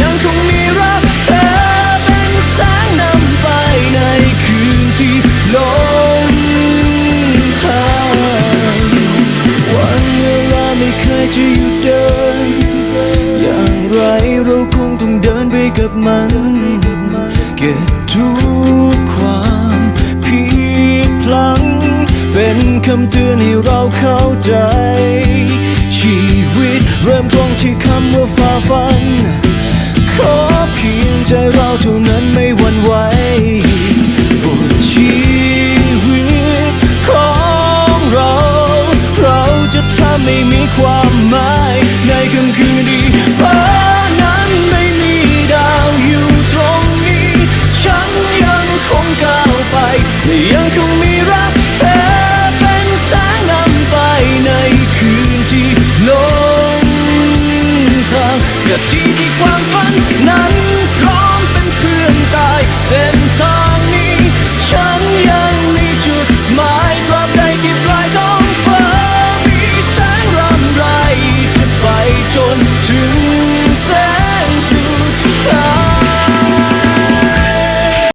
ยังคงมีรักเธอเป็นแสงนำไปในคืนที่ลงทางวันเวลาไม่เคยจะหยุดเดิน อย่างไรเราคงต้องเดินไปกับมัน เก็บทุกความผิดพลังเป็นคำเตือนให้เราเข้าใจชีวิตเริ่มต้นที่คำว่าฝ่าฟัน พียงใจเราเท่านั้นไม่หวั่นไหวบนชีวิตของเรา เราจะทำไม่มีความหมายในค่ำคืนที่